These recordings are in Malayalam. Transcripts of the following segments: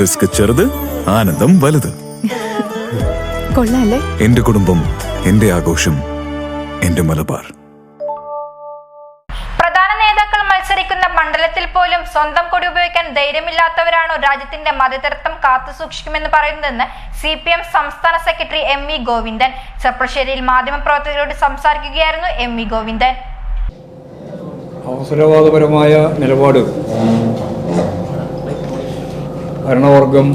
റിസ്ക് ചെറുത് ആനന്ദം വലുത്. കൊള്ളാല്ലേ? എന്റെ കുടുംബം എന്റെ ആഘോഷം എന്റെ മലബാർ. പ്രധാന നേതാക്കൾ മത്സരിക്കുന്ന മണ്ഡലത്തിൽ പോലും സ്വന്തം കൊടി ഉപയോഗിക്കാൻ ധൈര്യമില്ലാത്തവരാണോ രാജ്യത്തിന്റെ മതതരത്വം കാത്തുസൂക്ഷിക്കുമെന്ന് പറയുന്നതെന്ന് സി പി എം സംസ്ഥാന സെക്രട്ടറി എം വി ഗോവിന്ദൻ. ചെർപ്പശ്ശേരിയിൽ മാധ്യമപ്രവർത്തകരോട് സംസാരിക്കുകയായിരുന്നു എം വി ഗോവിന്ദൻ. അവസരവാദപരമായ നിലപാട് ഭരണവർഗം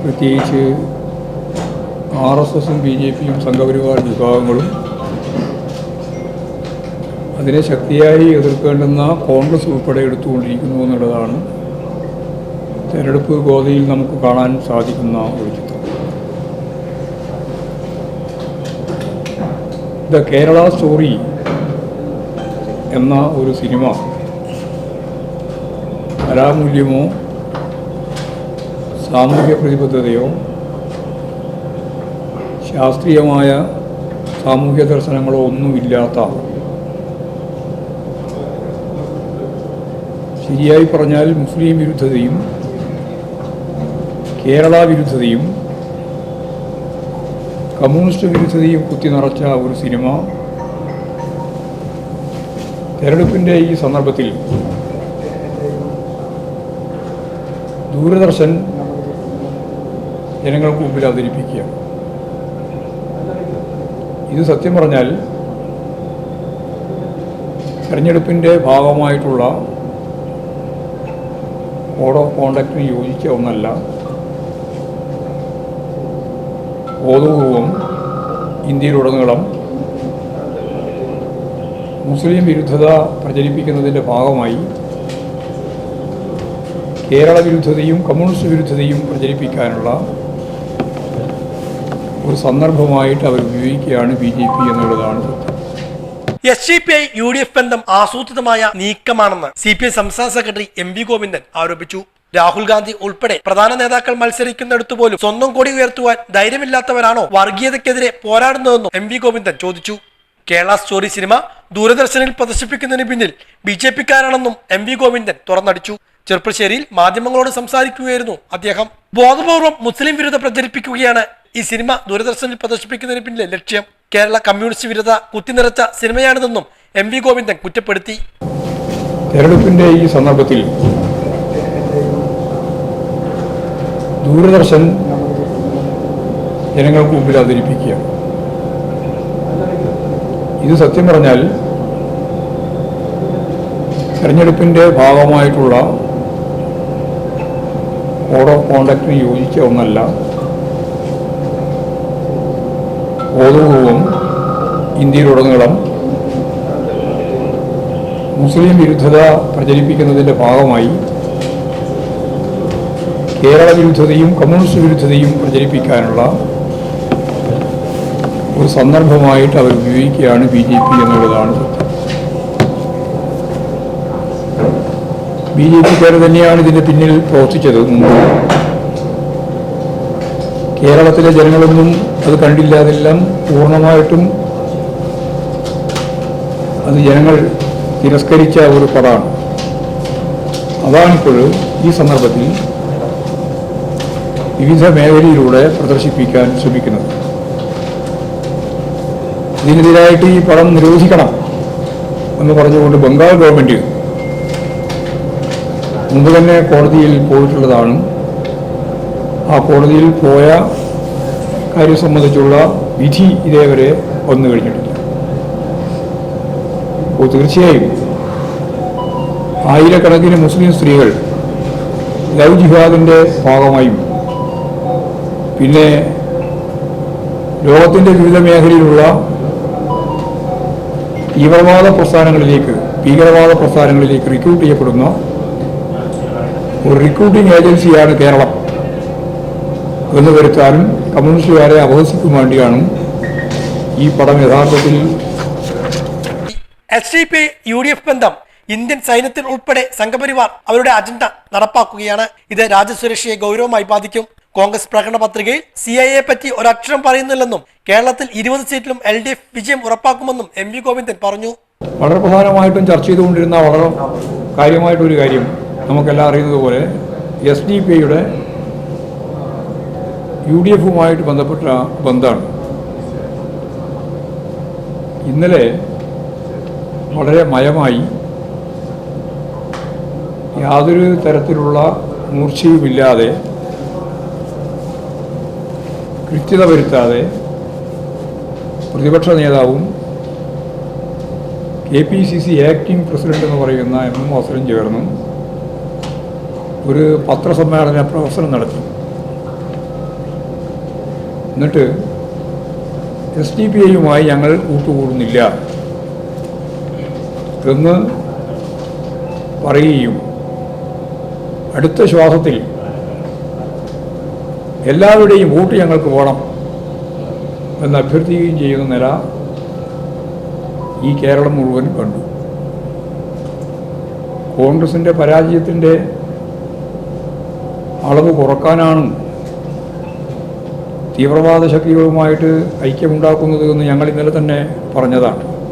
പ്രത്യേകിച്ച് ആർ എസ് എസും ബി ജെ പിയും സംഘപരിവാർ വിഭാഗങ്ങളും അതിനെ ശക്തിയായി എതിർക്കേണ്ടുന്ന കോൺഗ്രസ് ഉൾപ്പെടെ എടുത്തുകൊണ്ടിരിക്കുന്നു എന്നുള്ളതാണ് തെരഞ്ഞെടുപ്പ് ഗോതയിൽ നമുക്ക് കാണാൻ സാധിക്കുന്ന ഒരു ചിത്രം. ദ കേരള സ്റ്റോറി എന്ന ഒരു സിനിമ കലാമൂല്യമോ സാമൂഹ്യ പ്രതിബദ്ധതയോ ശാസ്ത്രീയമായ സാമൂഹ്യ ദർശനങ്ങളോ ഒന്നുമില്ലാത്ത ശരിയായി പറഞ്ഞാൽ മുസ്ലിം വിരുദ്ധതയും കേരള വിരുദ്ധതയും കമ്മ്യൂണിസ്റ്റ് വിരുദ്ധതയും കുത്തി നിറച്ച ഒരു സിനിമ തെരഞ്ഞെടുപ്പിന്റെ ഈ സന്ദർഭത്തിൽ ദൂരദർശൻ ജനങ്ങൾക്ക് മുമ്പിൽ അവതരിപ്പിക്കുക. ഇത് സത്യം പറഞ്ഞാൽ തെരഞ്ഞെടുപ്പിന്റെ ഭാഗമായിട്ടുള്ള കോഡ് ഓഫ് കോണ്ടക്റ്റിന് യോജിച്ച ഒന്നല്ല. ബോധപൂർവം ഇന്ത്യയിലുടനീളം മുസ്ലിം വിരുദ്ധത പ്രചരിപ്പിക്കുന്നതിന്റെ ഭാഗമായി കേരള വിരുദ്ധതയും കമ്മ്യൂണിസ്റ്റ് വിരുദ്ധതയും പ്രചരിപ്പിക്കാനുള്ള ഒരു സന്ദർഭമായിട്ട് അവർ ഉപയോഗിക്കുകയാണ് ബി ജെ പി എന്നുള്ളതാണ് S D P I U D F ബന്ധം ആസൂത്രിതമായ നീക്കമാണെന്ന് സി പി ഐ സംസ്ഥാന സെക്രട്ടറി എം വി ഗോവിന്ദൻ ആരോപിച്ചു. രാഹുൽ ഗാന്ധി ഉൾപ്പെടെ പ്രധാന നേതാക്കൾ മത്സരിക്കുന്നിടത്ത് പോലും സ്വന്തം കൊടി ഉയർത്തുവാൻ ധൈര്യമില്ലാത്തവരാണോ വർഗീയതയ്ക്കെതിരെ പോരാടുന്നതെന്നും എം വി ഗോവിന്ദൻ ചോദിച്ചു. കേരള സ്റ്റോറി സിനിമ ദൂരദർശനിൽ പ്രദർശിപ്പിക്കുന്നതിന് പിന്നിൽ ബി ജെ പിക്കാരാണെന്നും എം വി ഗോവിന്ദൻ തുറന്നടിച്ചു. ചെറുപ്പശ്ശേരിയിൽ മാധ്യമങ്ങളോട് സംസാരിക്കുകയായിരുന്നു അദ്ദേഹം. ബോധപൂർവം മുസ്ലിം വിരുദ്ധ പ്രചരിപ്പിക്കുകയാണ്. ഈ സിനിമ ദൂരദർശനിൽ പ്രദർശിപ്പിക്കുന്നതിന് പിന്നിലെ ലക്ഷ്യം കേരള കമ്മ്യൂണിസ്റ്റ് വിരുദ്ധ കുത്തിനിറച്ച സിനിമയാണിതെന്നും എം വി ഗോവിന്ദൻ കുറ്റപ്പെടുത്തി. തെരഞ്ഞെടുപ്പിന്റെ ഈ സന്ദർഭത്തിൽ ദൂരദർശൻ ജനങ്ങൾക്ക് മുമ്പിൽ അവതരിപ്പിക്കുക. ഇത് സത്യം പറഞ്ഞാൽ തെരഞ്ഞെടുപ്പിന്റെ ഭാഗമായിട്ടുള്ള കോഡ് ഓഫ് കോണ്ടക്റ്റിന് യോജിച്ച ഒന്നല്ല ബോധപൂർവം ഇന്ത്യയിലുടനീളം മുസ്ലിം വിരുദ്ധത പ്രചരിപ്പിക്കുന്നതിന്റെ ഭാഗമായി കേരള വിരുദ്ധതയും കമ്മ്യൂണിസ്റ്റ് വിരുദ്ധതയും പ്രചരിപ്പിക്കാനുള്ള ഒരു സന്ദർഭമായിട്ട് അവർ ഉപയോഗിക്കുകയാണ് ബി ജെ പി എന്നുള്ളതാണ് ബി ജെ പിക്കാർ തന്നെയാണ് ഇതിന്റെ പിന്നിൽ പ്രവർത്തിച്ചത്. കേരളത്തിലെ ജനങ്ങളൊന്നും അത് കണ്ടില്ല. അതെല്ലാം പൂർണമായിട്ടും അത് ജനങ്ങൾ തിരസ്കരിച്ച ഒരു പടമാണ് അതാണിപ്പോൾ ഈ സന്ദർഭത്തിൽ വിവിധ മേഖലയിലൂടെ പ്രദർശിപ്പിക്കാൻ ശ്രമിക്കുന്നത്. ഇതിനെതിരായിട്ട് ഈ പടം നിരോധിക്കണം എന്ന് പറഞ്ഞുകൊണ്ട് ബംഗാൾ ഗവൺമെന്റ് മുമ്പ് തന്നെ കോടതിയിൽ പോയിട്ടുള്ളതാണ്. ആ കോടതിയിൽ പോയ കാര്യം സംബന്ധിച്ചുള്ള വിധി ഇതേവരെ വന്നു കഴിഞ്ഞിട്ടില്ല. അപ്പോൾ തീർച്ചയായും ആയിരക്കണക്കിന് മുസ്ലിം സ്ത്രീകൾ ലവ് ജിഹാദിന്റെ ഭാഗമായും പിന്നെ ലോകത്തിന്റെ വിവിധ മേഖലയിലുള്ള തീവ്രവാദ പ്രസ്ഥാനങ്ങളിലേക്ക് ഭീകരവാദ പ്രസ്ഥാനങ്ങളിലേക്ക് റിക്രൂട്ട് ചെയ്യപ്പെടുന്ന ഒരു റിക്രൂട്ടിംഗ് ഏജൻസിയാണ് കേരളം. എന്ന് വരുത്താനും കമ്മ്യൂണിസ്റ്റുകാരെ അപഹസിക്കും വേണ്ടിയാണ് ഈ പടം യഥാർത്ഥത്തിൽ S D P U D F ബന്ധം ഇന്ത്യൻ സൈന്യത്തിൽ ഉൾപ്പെടെ സംഘപരിവാർ അവരുടെ അജണ്ട നടപ്പാക്കുകയാണ്. ഇത് രാജ്യസുരക്ഷയെ ഗൗരവമായി ബാധിക്കും. കോൺഗ്രസ് പ്രകടന പത്രികയിൽ സി ഐ എ പറ്റി ഒരക്ഷരം പറയുന്നില്ലെന്നും കേരളത്തിൽ ഇരുപത് സീറ്റിലും എൽ ഡി എഫ് വിജയം ഉറപ്പാക്കുമെന്നും എം വി ഗോവിന്ദൻ പറഞ്ഞു. വളരെ പ്രധാനമായിട്ടും ചർച്ച ചെയ്തുകൊണ്ടിരുന്ന വളരെ കാര്യമായിട്ടൊരു കാര്യം നമുക്കെല്ലാം അറിയുന്നത് പോലെ എസ് ഡി പി ഐയുടെ യു ഡി എഫുമായിട്ട് ബന്ധപ്പെട്ട ബന്ധമാണ്. ഇന്നലെ വളരെ മയമായി യാതൊരു തരത്തിലുള്ള മൂർച്ചയുമില്ലാതെ കൃത്യത വരുത്താതെ പ്രതിപക്ഷ നേതാവും K P C C acting president എന്ന് പറയുന്ന എം എം വാസുരൻ ചേർന്ന് ഒരു പത്രസമ്മേളന പ്രവർത്തനം നടത്തി. എന്നിട്ട് എസ് ഡി പി ഐയുമായി ഞങ്ങൾ കൂട്ടുകൂടുന്നില്ല എന്ന് പറയുകയും അടുത്ത ശ്വാസത്തിൽ എല്ലാവരുടെയും വോട്ട് ഞങ്ങൾക്ക് പോകണം എന്ന് അഭ്യർത്ഥിക്കുകയും ചെയ്യുന്ന നില ഈ കേരളം മുഴുവൻ കണ്ടു. കോൺഗ്രസിന്റെ പരാജയത്തിന്റെ അളവ് കുറക്കാനാണ് തീവ്രവാദ ശക്തികളുമായിട്ട് ഐക്യമുണ്ടാക്കുന്നത് എന്ന് ഞങ്ങൾ ഇന്നലെ തന്നെ പറഞ്ഞതാണ്.